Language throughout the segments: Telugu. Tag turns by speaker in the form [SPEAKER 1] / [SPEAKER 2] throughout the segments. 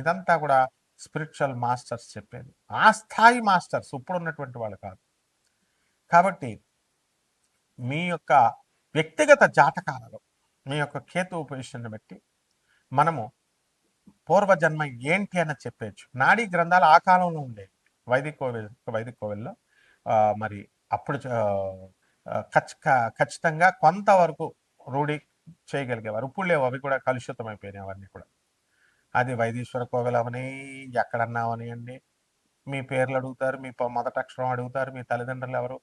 [SPEAKER 1] ఇదంతా కూడా స్పిరిచువల్ మాస్టర్స్ చెప్పేది. ఆ స్థాయి మాస్టర్స్ ఇప్పుడు ఉన్నటువంటి వాళ్ళు కాదు. కాబట్టి మీ యొక్క వ్యక్తిగత జాతకాలలో మీ యొక్క కేతు పొజిషన్ని బట్టి మనము పూర్వజన్మ ఏంటి అని చెప్పేయచ్చు. నాడీ గ్రంథాలు ఆ కాలంలో ఉండేవి వైదిక కోవిల్ వైదిక కోవిల్లో మరి అప్పుడు ఖచ్చితంగా కొంతవరకు రూఢి చేయగలిగేవారు. ఇప్పుడు లేవు అవి కూడా కలుషితం అయిపోయినాయి అవన్నీ కూడా. అది వైదీశ్వర కోవిల్ అవని ఎక్కడన్నా అవనియండి మీ పేర్లు అడుగుతారు మీ మొదట మొదటి అక్షరం అడుగుతారు మీ తల్లిదండ్రులు ఎవరు?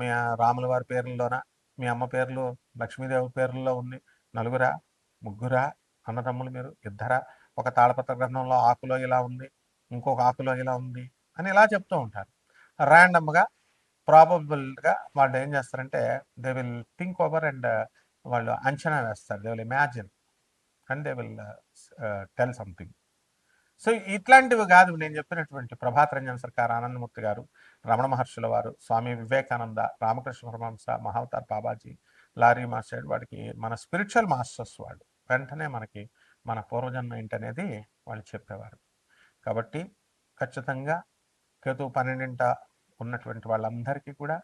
[SPEAKER 1] మీ రాముల వారి పేర్లలోన? మీ అమ్మ పేర్లు లక్ష్మీదేవి పేర్లలో ఉంది నలుగురా ముగ్గురా అన్నదమ్ములు మీరు ఇద్దరా? ఒక తాళపత్ర గ్రంథంలో ఆకులో ఇలా ఉంది ఇంకొక ఆకులో ఇలా ఉంది అని ఇలా చెప్తూ ఉంటారు. ర్యాండమ్గా ప్రాబబుల్గా వాళ్ళు ఏం చేస్తారంటే they will think over and వాళ్ళు అంచనా వేస్తారు. They will imagine and they will tell something so ఇట్లాంటివి కాదు నేను చెప్పినటువంటి ప్రభాత్ రంజన్ సర్కార్ ఆనందమూర్తి గారు రమణ మహర్షుల వారు స్వామి వివేకానంద రామకృష్ణ పరమహంస మహావతార్ బాబాజీ లారీ మాస్టర్ వాడికి మన స్పిరిచువల్ మాస్టర్స్ వాళ్ళు వెంటనే మనకి మన పూర్వజన్మ ఏంటనేది వాళ్ళు చెప్పేవారు. కాబట్టి ఖచ్చితంగా కేతు పన్నెండింట ఉన్నటువంటి వాళ్ళందరికీ కూడా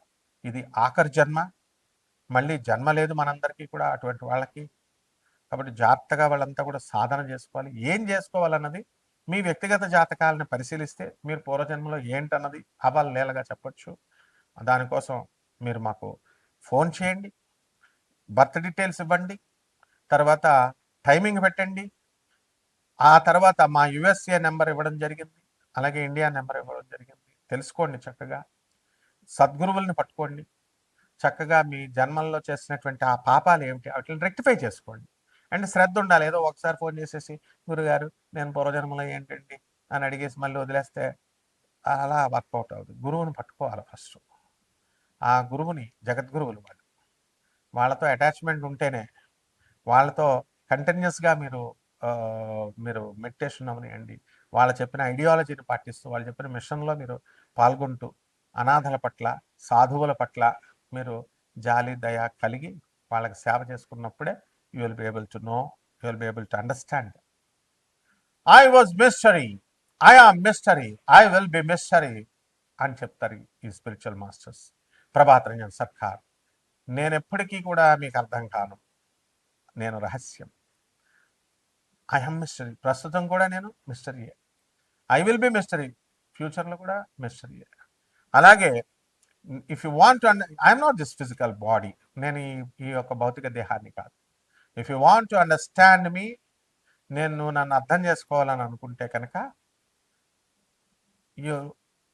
[SPEAKER 1] ఇది ఆఖరి జన్మ. మళ్ళీ జన్మ లేదు మనందరికీ కూడా అటువంటి వాళ్ళకి కాబట్టి జాగ్రత్తగా వాళ్ళంతా కూడా సాధన చేసుకోవాలి. ఏం చేసుకోవాలన్నది మీ వ్యక్తిగత జాతకాలను పరిశీలిస్తే మీరు పూర్వజన్మలో ఏంటన్నది అవాలు నేలగా చెప్పొచ్చు. దానికోసం మీరు మాకు ఫోన్ చేయండి బర్త్ డీటెయిల్స్ ఇవ్వండి తర్వాత టైమింగ్ పెట్టండి. ఆ తర్వాత మా యుఎస్ఏ నెంబర్ ఇవ్వడం జరిగింది అలాగే ఇండియా నెంబర్ ఇవ్వడం జరిగింది. తెలుసుకోండి చక్కగా. సద్గురువుల్ని పట్టుకోండి. చక్కగా మీ జన్మల్లో చేసినటువంటి ఆ పాపాలు ఏమిటి? వాటిని రెక్టిఫై చేసుకోండి. అండ్ శ్రద్ధ ఉండాలి ఏదో ఒకసారి ఫోన్ చేసేసి గురుగారు నేను పూర్వజన్మలో ఏంటండి? అని అడిగేసి మళ్ళీ వదిలేస్తే అలా వర్కౌట్ అవుతుంది గురువుని పట్టుకోవాలి ఫస్ట్. ఆ గురువుని జగద్గురువులు వాళ్ళు. వాళ్ళతో అటాచ్మెంట్ ఉంటేనే వాళ్ళతో కంటిన్యూస్గా మీరు మీరు మెడిటేషన్ అవనియండి వాళ్ళు చెప్పిన ఐడియాలజీని పాటిస్తూ వాళ్ళు చెప్పిన మిషన్లో మీరు పాల్గొంటూ అనాథల పట్ల సాధువుల పట్ల మీరు జాలి దయ కలిగి వాళ్ళకి సేవ చేసుకున్నప్పుడే you will be able to know you will be able to understand I was mystery I am mystery I will be mystery అని చెప్తారు ఈ స్పిరిచువల్ మాస్టర్స్ ప్రభాత్ రంజన్ సర్కార్ నేను ఎప్పటికీ కూడా మీకు అర్థం కాను. నేను రహస్యం. ఐ హమ్ మిస్టరీ ప్రస్తుతం కూడా నేను మిస్టరీయే ఐ విల్ బి మిస్టరీ ఫ్యూచర్లో కూడా మిస్టరీయే అలాగే if you want to I'm not this physical body నేను ఈ ఈ యొక్క భౌతిక దేహాన్ని కాదు. If you want to understand మీ నేను నువ్వు నన్ను అర్థం చేసుకోవాలని అనుకుంటే కనుక you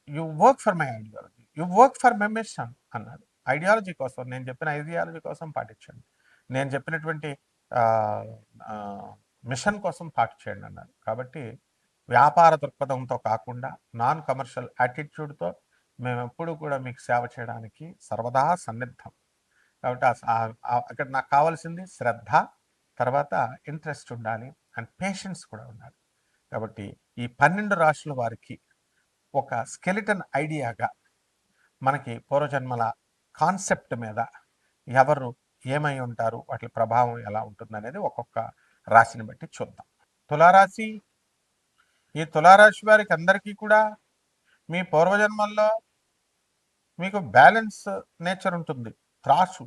[SPEAKER 1] you work for my ideology you work for my mission అన్నాడు. ఐడియాలజీ కోసం నేను చెప్పిన ఐడియాలజీ కోసం పాటించండి. నేను చెప్పినటువంటి మిషన్ కోసం పాటించండి అన్నాడు. కాబట్టి వ్యాపార దృక్పథంతో కాకుండా నాన్ కమర్షియల్ యాటిట్యూడ్తో మేము ఎప్పుడు కూడా మీకు సేవ చేయడానికి సర్వదా సన్నిద్ధం. కాబట్టి అక్కడ నాకు కావాల్సింది శ్రద్ధ తర్వాత ఇంట్రెస్ట్ ఉండాలి అండ్ పేషెన్స్ కూడా ఉండాలి. కాబట్టి ఈ పన్నెండు రాశుల వారికి ఒక స్కెలిటన్ ఐడియాగా మనకి పూర్వజన్మల కాన్సెప్ట్ మీద ఎవరు ఏమై ఉంటారు వాటి ప్రభావం ఎలా ఉంటుంది అనేది ఒక్కొక్క రాశిని బట్టి చూద్దాం. తులారాశి ఈ తులారాశి వారికి అందరికీ కూడా మీ పూర్వజన్మల్లో మీకు బ్యాలెన్స్ నేచర్ ఉంటుంది. త్రాసు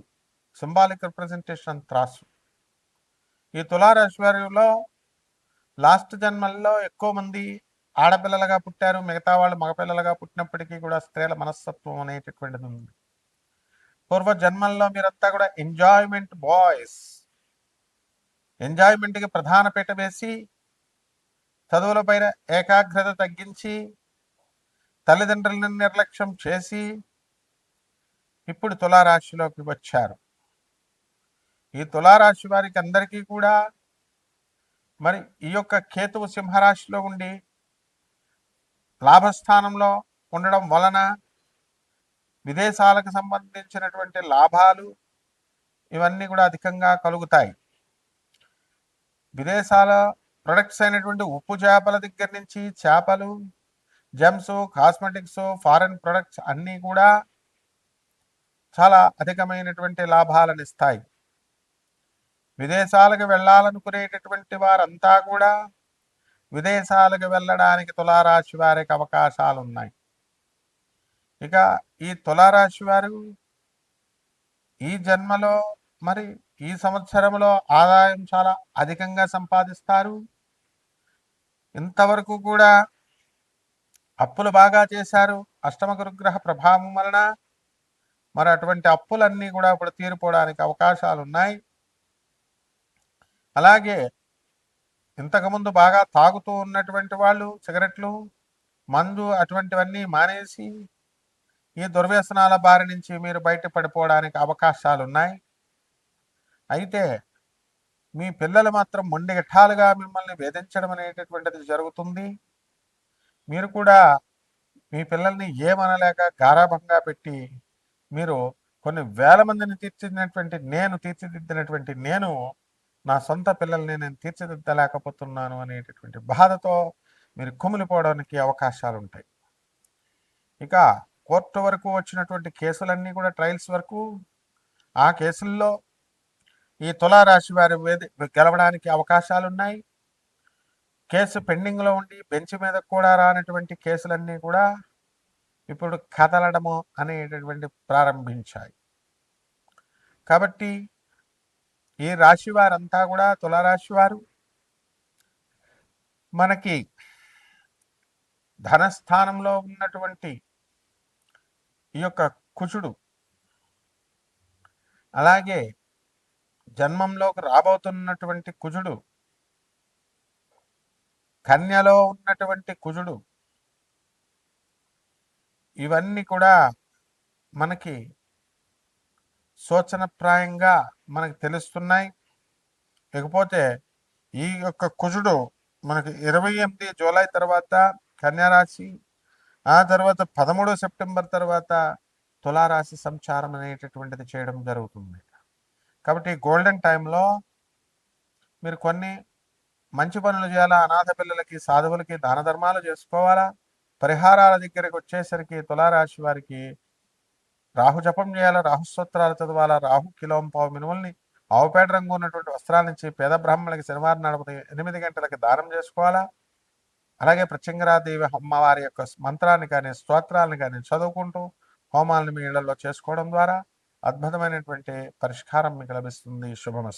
[SPEAKER 1] సింబాలిక్ రిప్రజెంటేషన్ త్రాసు. ఈ తులారాశి వారిలో లాస్ట్ జన్మల్లో ఎక్కువ మంది ఆడపిల్లలుగా పుట్టారు. మిగతా వాళ్ళు మగపిల్లలుగా పుట్టినప్పటికీ కూడా స్త్రీల మనస్తత్వం అనేటటువంటిది ఉంది. పూర్వ జన్మల్లో మీరంతా కూడా ఎంజాయ్మెంట్ బాయ్స్ ఎంజాయ్మెంట్కి ప్రధాన పీట వేసి చదువులపైన ఏకాగ్రత తగ్గించి తల్లిదండ్రులను నిర్లక్ష్యం చేసి ఇప్పుడు తులారాశిలోకి వచ్చారు. ఈ తులారాశి వారికి అందరికీ కూడా మరి ఈ యొక్క కేతువు సింహరాశిలో ఉండి లాభస్థానంలో ఉండడం వలన విదేశాలకు సంబంధించినటువంటి లాభాలు ఇవన్నీ కూడా అధికంగా కలుగుతాయి. విదేశాల ప్రొడక్ట్స్ అయినటువంటి ఉప్పు చేపల దగ్గర నుంచి చేపలు జెమ్స్ కాస్మెటిక్స్ ఫారెన్ ప్రొడక్ట్స్ అన్నీ కూడా చాలా అధికమైనటువంటి లాభాలను ఇస్తాయి. విదేశాలకు వెళ్ళాలనుకునేటటువంటి వారంతా కూడా విదేశాలకు వెళ్ళడానికి తులారాశి వారికి అవకాశాలు ఉన్నాయి ఇక ఈ తులారాశి వారు ఈ జన్మలో మరి ఈ సంవత్సరంలో ఆదాయం చాలా అధికంగా సంపాదిస్తారు. ఇంతవరకు కూడా అప్పులు బాగా చేశారు. అష్టమ గురుగ్రహ ప్రభావం వలన మరి అటువంటి అప్పులన్నీ కూడా ఇప్పుడు తీరిపోవడానికి అవకాశాలు ఉన్నాయి అలాగే ఇంతకుముందు బాగా తాగుతూ ఉన్నటువంటి వాళ్ళు సిగరెట్లు మందు అటువంటివన్నీ మానేసి ఈ దుర్వ్యసనాల బారి నుంచి మీరు బయట పడిపోవడానికి అవకాశాలు ఉన్నాయి అయితే మీ పిల్లలు మాత్రం మొండిగఠాలుగా మిమ్మల్ని వేధించడం అనేటటువంటిది జరుగుతుంది. మీరు కూడా మీ పిల్లల్ని ఏమనలేక గారాభంగా పెట్టి మీరు కొన్ని వేల మందిని తీర్చిదిద్దినటువంటి నేను తీర్చిదిద్దినటువంటి నేను నా సొంత పిల్లల్ని నేను తీర్చిదిద్దలేకపోతున్నాను అనేటటువంటి బాధతో మీరు కుమిలిపోవడానికి అవకాశాలు ఉంటాయి ఇక కోర్టు వరకు వచ్చినటువంటి కేసులన్నీ కూడా ట్రయల్స్ వరకు ఆ కేసుల్లో ఈ తులారాశి వారి గెలవడానికి అవకాశాలు ఉన్నాయి కేసు పెండింగ్లో ఉండి బెంచ్ మీద కూడా రానటువంటి కేసులన్నీ కూడా ఇప్పుడు కదలడము అనేటటువంటి ప్రారంభించాయి. కాబట్టి ఈ రాశి వారంతా కూడా తులారాశి వారు మనకి ధనస్థానంలో ఉన్నటువంటి ఈ యొక్క కుచుడు అలాగే జన్మంలోకి రాబోతున్నటువంటి కుజుడు కన్యలో ఉన్నటువంటి కుజుడు ఇవన్నీ కూడా మనకి సూచనప్రాయంగా మనకు తెలుస్తున్నాయి. ఇకపోతే ఈ యొక్క కుజుడు మనకి ఇరవై ఎనిమిది జూలై తర్వాత కన్యారాశి ఆ తర్వాత పదమూడు సెప్టెంబర్ తర్వాత తులారాశి సంచారం అనేటటువంటిది చేయడం జరుగుతుంది. కాబట్టి గోల్డెన్ టైంలో మీరు కొన్ని మంచి పనులు చేయాలా? అనాథ పిల్లలకి సాధువులకి దాన ధర్మాలు చేసుకోవాలా? పరిహారాల దగ్గరకు వచ్చేసరికి తులారాశి వారికి రాహు జపం చేయాలా? రాహు స్తోత్రాలు చదవాలా? రాహు కిలోం పావు మినుముల్ని ఆవుపేట రంగు ఉన్నటువంటి వస్త్రాల నుంచి పేద బ్రాహ్మణులకి శనివారం నడపది ఎనిమిది గంటలకి దానం చేసుకోవాలా? అలాగే ప్రత్యంగరాదేవి అమ్మవారి యొక్క మంత్రాన్ని కానీ స్తోత్రాలను కానీ చదువుకుంటూ హోమాలను మీ ఇళ్ళలో చేసుకోవడం ద్వారా అద్భుతమైనటువంటి పరిష్కారం మీకు లభిస్తుంది. శుభమస్